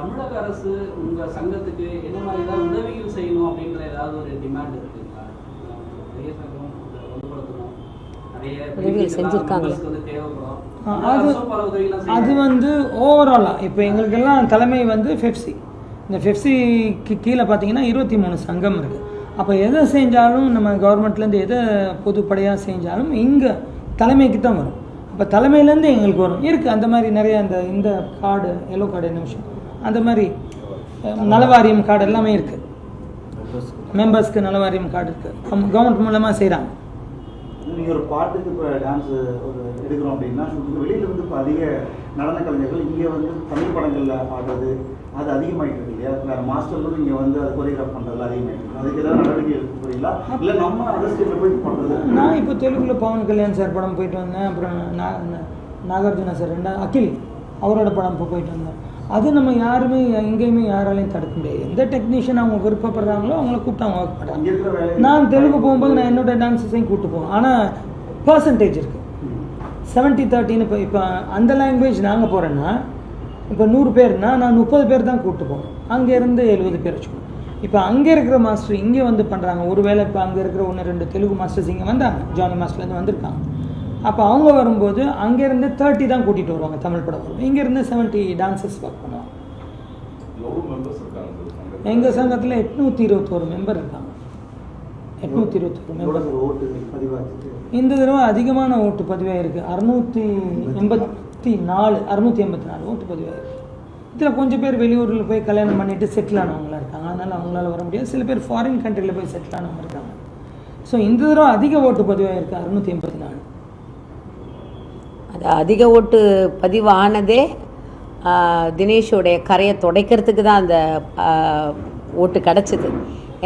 தமிழக அரசு உங்க சங்கத்துக்கு என்ன மாதிரி தான் உதவிகள் செய்யணும் அப்படின்ற ஏதாவது ஒரு டிமாண்ட் இருக்குங்களா? சங்கம் அதை வலுப்படுத்தணும். அது வந்து ஓவராலாக இப்போ எங்களுக்கெல்லாம் தலைமை வந்து ஃபெப்சி இந்த ஃபெப்சிக்கு கீழே பார்த்தீங்கன்னா இருபத்தி மூணு சங்கம் இருக்குது அப்போ எதை செஞ்சாலும் நம்ம கவர்மெண்ட்லேருந்து எதை பொதுப்படையாக செஞ்சாலும் இங்கே தலைமைக்கு தான் வரும். அப்போ தலைமையிலேருந்து எங்களுக்கு வரும். இருக்குது அந்த மாதிரி நிறைய அந்த இந்த கார்டு எல்லோ கார்டு என்ன விஷயம். அந்த மாதிரி நலவாரியம் கார்டு எல்லாமே இருக்குது மெம்பர்ஸ்க்கு நலவாரியம் கார்டு இருக்குது கவர்மெண்ட் மூலமாக செய்கிறாங்க நீங்கள் ஒரு பாட்டுக்கு இப்போ டான்ஸ் ஒரு எடுக்கிறோம் அப்படின்னா வெளியில வந்து இப்போ அதிக நடன கலைஞர்கள் இங்கே வந்து தமிழ் படங்களில் ஆடுறது அது அதிகமாகிட்டு இருக்கு இல்லையா? வேறு மாஸ்டர்களும் இங்கே வந்து அது கொரியோகிராஃப் பண்ணுறதுல அதிகமாகிட்டு அதுக்கு ஏதாவது நடவடிக்கை எடுக்க போறீங்களா? இல்லை நம்ம அதர் ஸ்டேட்டில் போய் பண்ணுறது நான் இப்போ தெலுங்குல பவன் கல்யாண் சார் படம் போயிட்டு வந்தேன். அப்புறம் நாகார்ஜுனா சார் ரெண்டா அகில் அவரோட படம் இப்போ போயிட்டு வந்தேன். அது நம்ம யாருமே எங்கேயுமே யாராலையும் தடுக்க முடியாது. எந்த டெக்னீஷியன் அவங்க விருப்பப்படுறாங்களோ அவங்கள கூப்பிட்டு அவங்க ஒர்க் பண்ணுறாங்க நான் தெலுங்கு போகும்போது நான் என்னோட டான்ஸஸையும் கூப்பிட்டு போவேன். ஆனால் பர்சன்டேஜ் இருக்குது செவன்ட்டி தேர்ட்டின்னு இப்போ இப்போ அந்த லாங்குவேஜ் நாங்கள் போகிறேன்னா இப்போ நூறு பேர்னா நான் முப்பது பேர் தான் கூப்பிட்டு போவேன். அங்கேருந்து எழுபது பேர் வச்சுக்கோங்க. இப்போ அங்கே இருக்கிற மாஸ்டர் இங்கே வந்து பண்ணுறாங்க ஒருவேளை இப்போ அங்கே இருக்கிற ஒன்று ரெண்டு தெலுங்கு மாஸ்டர்ஸ் இங்கே வந்தாங்க. ஜானி மாஸ்டர்லேருந்து வந்திருக்காங்க. அப்போ அவங்க வரும்போது அங்கேருந்து தேர்ட்டி தான் கூட்டிகிட்டு வருவாங்க தமிழ் படம் வரும். இங்கேருந்து செவன்ட்டி டான்சர்ஸ் ஒர்க் பண்ணுவாங்க? எங்கள் சங்கத்தில்? எட்நூற்றி இருபத்தோரு மெம்பர் இருக்காங்க. எட்நூற்றி இருபத்தோரு மெம்பர் இந்த தடவை அதிகமான ஓட்டு பதிவாயிருக்கு. அறுநூற்றி எண்பத்தி நாலு அறுநூற்றி எண்பத்தி நாலு ஓட்டு பதிவாயிருக்கு. இதில் கொஞ்சம் பேர் வெளியூரில் போய் கல்யாணம் பண்ணிட்டு செட்டில் ஆனவங்களா இருக்காங்க. அதனால் அவங்களால வர முடியாது. சில பேர் ஃபாரின் கண்ட்ரியில் போய் செட்டில் ஆனவங்க இருக்காங்க. ஸோ இந்த தடவை அதிக ஓட்டு பதிவாயிருக்கு. அறுநூற்றி எண்பத்தி நாலு. அதிக ஓட்டு பதிவானதே தினேஷோடைய கரையை துடைக்கிறதுக்கு தான் அந்த ஓட்டு கிடச்சிது.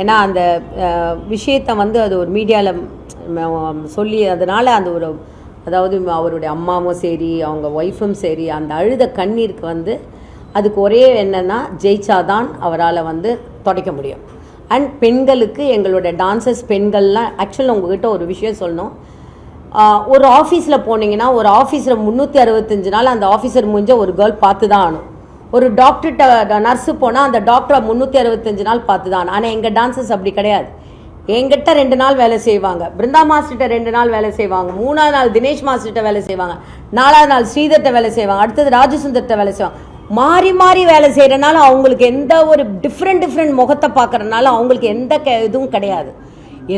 ஏன்னா அந்த விஷயத்தை வந்து அது ஒரு மீடியாவில் சொல்லி அதனால் அந்த ஒரு அதாவது அவருடைய அம்மாவும் சரி அவங்க ஒய்ஃபும் சரி அந்த அழுத கண்ணீருக்கு வந்து அதுக்கு ஒரே என்னன்னா ஜெயிச்சாதான் அவரால் வந்து துடைக்க முடியும். அண்ட் பெண்களுக்கு எங்களோட டான்சர்ஸ் பெண்கள்லாம் ஆக்சுவலாக உங்ககிட்ட ஒரு விஷயம் சொல்லணும். ஒரு ஆஃபீஸில் போனீங்கன்னா ஒரு ஆஃபீஸில் முந்நூற்றி அறுபத்தஞ்சு நாள் அந்த ஆஃபீஸர் முடிஞ்ச ஒரு கேர்ள் பார்த்து தான் ஆகணும். ஒரு டாக்டர்கிட்ட நர்ஸு போனால் அந்த டாக்டரை முந்நூற்றி அறுபத்தஞ்சு நாள் பார்த்து தான் ஆனால் எங்கள் டான்சர்ஸ் அப்படி கிடையாது. எங்கிட்ட ரெண்டு நாள் வேலை செய்வாங்க. பிருந்தா மாஸ்டர்கிட்ட ரெண்டு நாள் வேலை செய்வாங்க. மூணாவது நாள் தினேஷ் மாஸ்டர்கிட்ட வேலை செய்வாங்க. நாலாவது நாள் ஸ்ரீதர்கிட்ட வேலை செய்வாங்க. அடுத்தது ராஜசுந்தர்கிட்ட வேலை செய்வாங்க. மாறி மாறி வேலை செய்கிறனால அவங்களுக்கு எந்த ஒரு டிஃப்ரெண்ட் டிஃப்ரெண்ட் முகத்தை பார்க்குறனால அவங்களுக்கு எந்த க இதுவும் கிடையாது.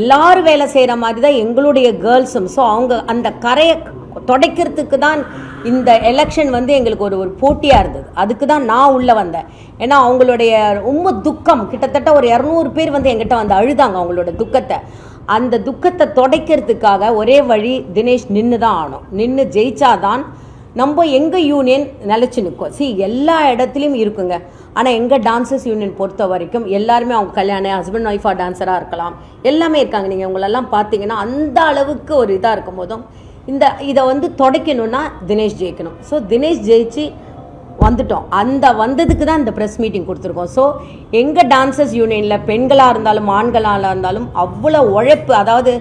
எல்லாரும் வேலை செய்கிற மாதிரி தான் எங்களுடைய கேர்ள்ஸும் ஸோ அவங்க அந்த கரையை துடைக்கிறதுக்கு தான் இந்த எலெக்ஷன் வந்து எங்களுக்கு ஒரு ஒரு போட்டியாக இருந்தது. அதுக்கு தான் நான் உள்ளே வந்தேன். ஏன்னா அவங்களுடைய ரொம்ப துக்கம். கிட்டத்தட்ட ஒரு இரநூறு பேர் வந்து எங்கிட்ட வந்து அழுதாங்க அவங்களோட துக்கத்தை. அந்த துக்கத்தை துடைக்கிறதுக்காக ஒரே வழி தினேஷ் நின்று தான் ஆகணும். நின்று ஜெயிச்சாதான் நம்ம எங்கள் யூனியன் நிலச்சி நிற்கும் சி எல்லா இடத்துலையும் இருக்குங்க. ஆனால் எங்கள் டான்சர்ஸ் யூனியன் பொறுத்த வரைக்கும் எல்லாருமே அவங்க கல்யாணம் ஹஸ்பண்ட் ஒய்ஃபாக டான்ஸராக இருக்கலாம். எல்லாமே இருக்காங்க. நீங்கள் உங்களெல்லாம் பார்த்தீங்கன்னா அந்த அளவுக்கு ஒரு இதாக இருக்கும் போதும் இந்த இதை வந்து தொடக்கணும்னா தினேஷ் ஜெயிக்கணும். ஸோ தினேஷ் ஜெயிச்சு வந்துட்டோம். அந்த வந்ததுக்கு தான் இந்த ப்ரெஸ் மீட்டிங் கொடுத்துருக்கோம். ஸோ எங்கள் டான்சர்ஸ் யூனியனில் பெண்களாக இருந்தாலும் ஆண்களாக இருந்தாலும் அவ்வளோ உழைப்பு அதாவது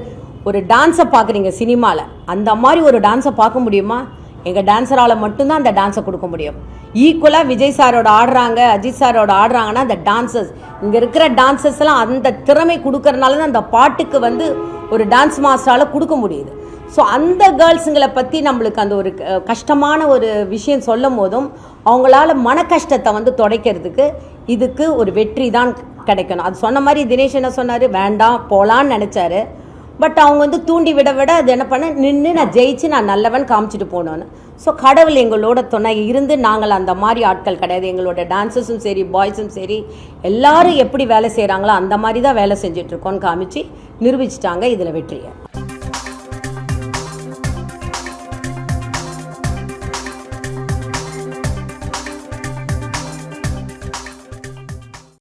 ஒரு டான்ஸை பார்க்குறீங்க சினிமாவில் அந்த மாதிரி ஒரு டான்ஸை பார்க்க முடியுமா? எங்கள் டான்ஸரால் மட்டும்தான் அந்த டான்ஸை கொடுக்க முடியும். ஈக்குவலாக விஜய் சாரோட ஆடுறாங்க அஜித் சாரோட ஆடுறாங்கன்னா அந்த டான்சர்ஸ் இங்கே இருக்கிற டான்சர்ஸ் அந்த திறமை கொடுக்கறனால தான் அந்த பாட்டுக்கு வந்து ஒரு டான்ஸ் மாஸ்டரால் கொடுக்க முடியுது. ஸோ அந்த கேர்ள்ஸுங்களை பற்றி நம்மளுக்கு அந்த ஒரு க- கஷ்டமான ஒரு விஷயம் சொல்லும் போதும் அவங்களால மன கஷ்டத்தை வந்து துடைக்கிறதுக்கு இதுக்கு ஒரு வெற்றி தான் கிடைக்கணும். அது சொன்ன மாதிரி தினேஷ் என்ன சொன்னார்? வேண்டாம் போகலான்னு நினச்சாரு. பட் அவங்க வந்து தூண்டி விட விட அது என்ன பண்ண நின்று நான் ஜெயிச்சு நான் நல்லவன் காமிச்சிட்டு போனோன்னு. ஸோ கடவுள் எங்களோட துணை. இருந்து நாங்கள் அந்த மாதிரி ஆட்கள் கிடையாது. எங்களோட டான்ஸஸும் சரி பாய்ஸும் சரி எல்லாரும் எப்படி வேலை செய்கிறாங்களோ அந்த மாதிரி தான் வேலை செஞ்சுட்ருக்கோன்னு காமிச்சு நிரூபிச்சிட்டாங்க இதில் வெற்றியை.